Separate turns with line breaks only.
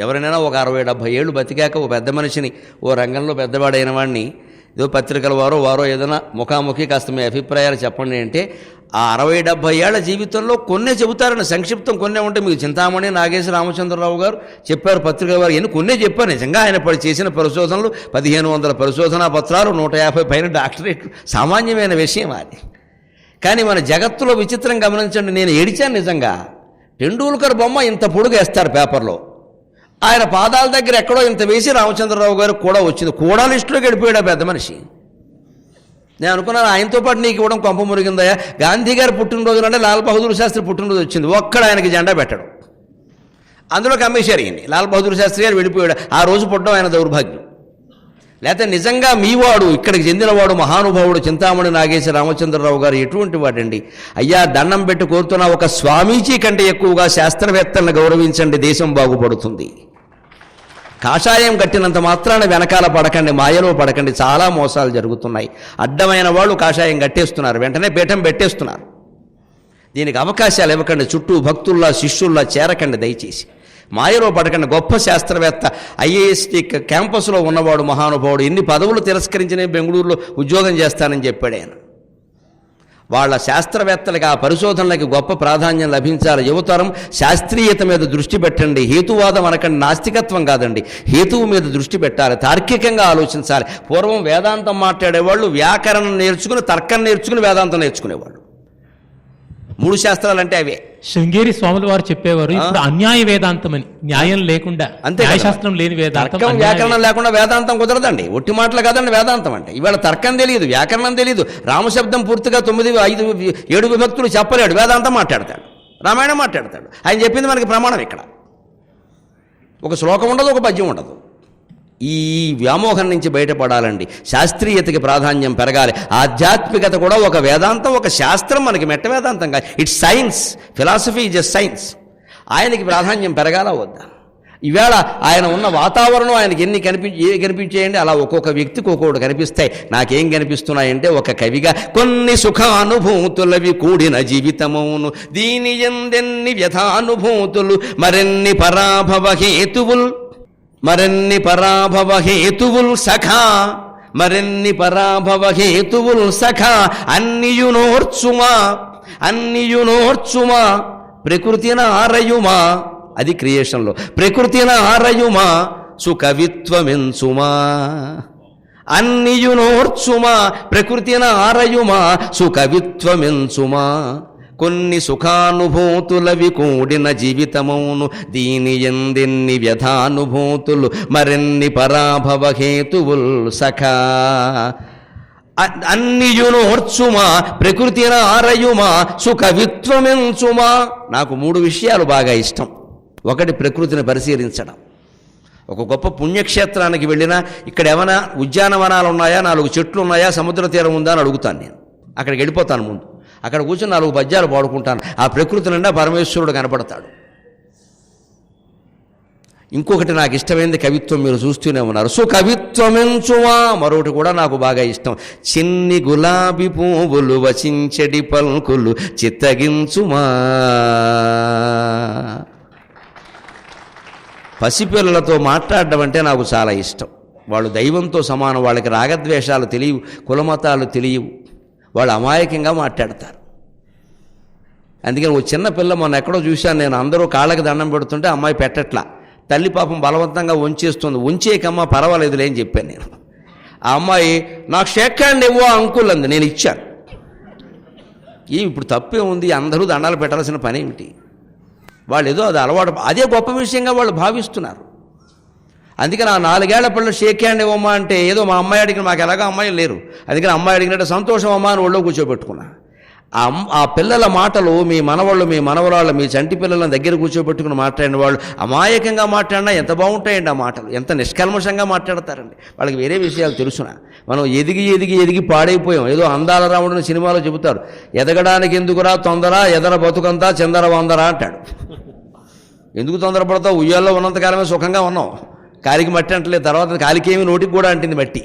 ఎవరైనా ఒక అరవై డెబ్భై ఏళ్ళు బతికాక ఓ పెద్ద మనిషిని ఓ రంగంలో పెద్దవాడైన వాడిని ఏదో పత్రికల వారో వారో ఏదైనా ముఖాముఖి కాస్త మీ అభిప్రాయాలు చెప్పండి అంటే ఆ అరవై డెబ్భై ఏళ్ళ జీవితంలో కొన్నే చెబుతారని సంక్షిప్తం కొన్నే ఉంటే మీకు చింతామణి నాగేశ్వర రామచంద్రరావు గారు చెప్పారు పత్రికల వారు ఎన్ని కొన్నే చెప్పారు. నిజంగా ఆయన పడి చేసిన పరిశోధనలు పదిహేను వందల పరిశోధనా పత్రాలు నూట యాభై పైన డాక్టరేట్ సామాన్యమైన విషయం అది. కానీ మన జగత్తులో విచిత్రం గమనించండి నేను ఏడిచాను నిజంగా. టెండూల్కర్ బొమ్మ ఇంత పొడుగు వేస్తారు పేపర్లో. ఆయన పాదాల దగ్గర ఎక్కడో ఇంత వేసి రామచంద్రరావు గారు కూడా వచ్చింది. కూడా లిస్టులోకి వెళ్ళిపోయాడు పెద్ద మనిషి? నేను అనుకున్నాను ఆయనతో పాటు నీకు ఇవ్వడం కొంప మురిగిందయ్యా. గాంధీ గారు పుట్టినరోజు అంటే లాల్ బహదూర్ శాస్త్రి పుట్టినరోజు వచ్చింది. ఒక్కడ ఆయనకి జెండా పెట్టడం. అందులో కమ్మేశారు ఈయన్ని. లాల్ బహదూర్ శాస్త్రి గారు వెళ్ళిపోయాడు. ఆ రోజు పుట్టడం ఆయన దౌర్భాగ్యం. లేకపోతే నిజంగా మీవాడు ఇక్కడికి చెందినవాడు మహానుభావుడు చింతామణి నాగేశ్వర రామచంద్రరావు గారు ఎటువంటి వాడండి? అయ్యా దండం పెట్టి కోరుతున్న ఒక స్వామీజీ కంటే ఎక్కువగా శాస్త్రవేత్తలను గౌరవించండి. దేశం బాగుపడుతుంది. కాషాయం కట్టినంత మాత్రాన వెనకాల పడకండి మాయలో పడకండి. చాలా మోసాలు జరుగుతున్నాయి. అడ్డమైన వాళ్ళు కాషాయం కట్టేస్తున్నారు. వెంటనే పీఠం పెట్టేస్తున్నారు. దీనికి అవకాశాలు ఇవ్వకండి. చుట్టూ భక్తుల్లా శిష్యుల్లా చేరకండి దయచేసి. మాయలో పడకండి. గొప్ప శాస్త్రవేత్త ఐఏఎస్టీ క్యాంపస్లో ఉన్నవాడు మహానుభావుడు. ఎన్ని పదవులు తిరస్కరించిన బెంగళూరులో ఉద్యోగం చేస్తానని చెప్పాడు ఆయన. వాళ్ళ శాస్త్రవేత్తలకు ఆ పరిశోధనలకి గొప్ప ప్రాధాన్యం లభించాలి. యువతరం శాస్త్రీయత మీద దృష్టి పెట్టండి. హేతువాదం అనకండి నాస్తికత్వం కాదండి. హేతువు మీద దృష్టి పెట్టాలి. తార్కికంగా ఆలోచించాలి. పూర్వం వేదాంతం మాట్లాడేవాళ్ళు వ్యాకరణం నేర్చుకుని తర్కం నేర్చుకుని వేదాంతం నేర్చుకునేవాళ్ళు. మూడు శాస్త్రాలు అంటే అవే.
శృంగేరి స్వాముల వారు చెప్పేవారు ఇప్పుడు అన్యాయ వేదాంతం అని. న్యాయం లేకుండా. న్యాయశాస్త్రం లేని వేదాంతం
వ్యాకరణం లేకుండా వేదాంతం కుదరదండి. ఒట్టి మాటలు కాదండి వేదాంతం అంటే. ఇవాళ తర్కం తెలియదు వ్యాకరణం తెలియదు. రామశబ్దం పూర్తిగా తొమ్మిది ఐదు ఏడు విభక్తులు చెప్పలేడు. వేదాంతం మాట్లాడతాడు. రామాయణం మాట్లాడతాడు. ఆయన చెప్పింది మనకి ప్రమాణం ఇక్కడ. ఒక శ్లోకం ఉండదు ఒక పద్యం ఉండదు. ఈ వ్యామోహం నుంచి బయటపడాలండి. శాస్త్రీయతకి ప్రాధాన్యం పెరగాలి. ఆధ్యాత్మికత కూడా ఒక వేదాంతం ఒక శాస్త్రం మనకి మెట్ట వేదాంతం కాదు. It's science philosophy is a science ఆయనకి ప్రాధాన్యం పెరగాల వద్దా? ఈవేళ ఆయన ఉన్న వాతావరణం ఆయనకి ఎన్ని కనిపి ఏ కనిపించేయండి? అలా ఒక్కొక్క వ్యక్తికి ఒక్కొక్కటి కనిపిస్తాయి. నాకేం కనిపిస్తున్నాయంటే ఒక కవిగా కొన్ని సుఖానుభూతులవి కూడిన జీవితమును దీని ఎందెన్ని వ్యథానుభూతులు మరెన్ని పరాభవ హేతువులు? మరెన్ని పరాభవ హేతువుల్ సఖా మరెన్ని పరాభవ హేతువుల్ సఖా అన్నియునోర్చుమా అన్నియునోర్చుమా ప్రకృతిన ఆరయుమా అది క్రియేషన్లో. ప్రకృతిన ఆరయుమా సుకవిత్వమెంచుమా. అన్నియునోర్చుమా ప్రకృతిన ఆరయుమా సుకవిత్వమెంచుమా. కొన్ని సుఖానుభూతులవి కూడిన జీవితమౌను. దీని ఎందెన్ని వ్యథానుభూతులు మరెన్ని పరాభవ హేతువుల్ సఖా. అన్నియునోర్చుమా ప్రకృతిన ఆరయుమా సుఖవిత్వమెంచుమా. నాకు మూడు విషయాలు బాగా ఇష్టం. ఒకటి ప్రకృతిని పరిశీలించడం. ఒక గొప్ప పుణ్యక్షేత్రానికి వెళ్ళినా ఇక్కడ ఏమైనా ఉద్యానవనాలు ఉన్నాయా నాలుగు చెట్లు ఉన్నాయా సముద్ర తీరం ఉందా అని అడుగుతాను నేను. అక్కడికి వెళ్ళిపోతాను ముందు. అక్కడ కూర్చొని నాలుగు పద్యాలు పాడుకుంటాను. ఆ ప్రకృతి నిండా పరమేశ్వరుడు కనపడతాడు. ఇంకొకటి నాకు ఇష్టమైనది కవిత్వం మీరు చూస్తూనే ఉన్నారు. సో కవిత్వమెంచువా మరొకటి కూడా నాకు బాగా ఇష్టం. చిన్ని గులాబీ పువ్వులు వచించడి పలుకులు చిత్తగించుమా? పసిపిల్లలతో మాట్లాడడం అంటే నాకు చాలా ఇష్టం. వాళ్ళు దైవంతో సమానం వాళ్ళకి రాగద్వేషాలు తెలియవు కులమతాలు తెలియవు. వాళ్ళు అమాయకంగా మాట్లాడతారు. అందుకని ఓ చిన్న పిల్ల మొన్న ఎక్కడో చూశాను నేను అందరూ కాళ్ళకి దండం పెడుతుంటే అమ్మాయి పెట్టట్లా. తల్లి పాపం బలవంతంగా వంచేస్తుంది. వంచేకమ్మా పర్వాలేదులే అని చెప్పాను నేను. ఆ అమ్మాయి నాకు షేక్ హ్యాండ్ ఇవ్వో అంకుల్ అంది. నేను ఇచ్చాను. ఏ ఇప్పుడు తప్పే ఉంది అందరూ దండాలు పెట్టాల్సిన పని ఏమిటి? వాళ్ళు ఏదో అది అలవాటు అదే గొప్ప విషయంగా వాళ్ళు భావిస్తున్నారు. అందుకని ఆ నాలుగేళ్ళ పిల్లలు షేక్ హ్యాండ్ ఇవ్వమ్మా అంటే ఏదో మా అమ్మాయి అడిగిన మాకు ఎలాగో అమ్మాయిలు లేరు. అందుకని అమ్మాయి అడిగినట్టు సంతోషం అమ్మా అని ఒళ్ళో కూర్చోబెట్టుకున్నా. ఆ ఆ పిల్లల మాటలు మీ మనవాళ్ళు మీ మనవరాళ్ళు మీ చంటి పిల్లలను దగ్గర కూర్చోబెట్టుకుని మాట్లాడిన వాళ్ళు అమాయకంగా మాట్లాడినా ఎంత బాగుంటాయండి ఆ మాటలు. ఎంత నిష్కల్మషంగా మాట్లాడతారండి. వాళ్ళకి వేరే విషయాలు తెలుసునా. మనం ఎదిగి ఎదిగి ఎదిగి పాడైపోయాం. ఏదో అందాల రాముడిని సినిమాలో చెబుతారు. ఎదగడానికి ఎందుకురా తొందర ఎదర బతుకంతా చందర వందరా అంటాడు. ఎందుకు తొందరపడతావు? ఉయ్యాల్లో ఉన్నంతకాలమే సుఖంగా ఉన్నాం కాలికి మట్టి అంటలేదు తర్వాత కాలికేమి నోటికి కూడా అంటింది మట్టి.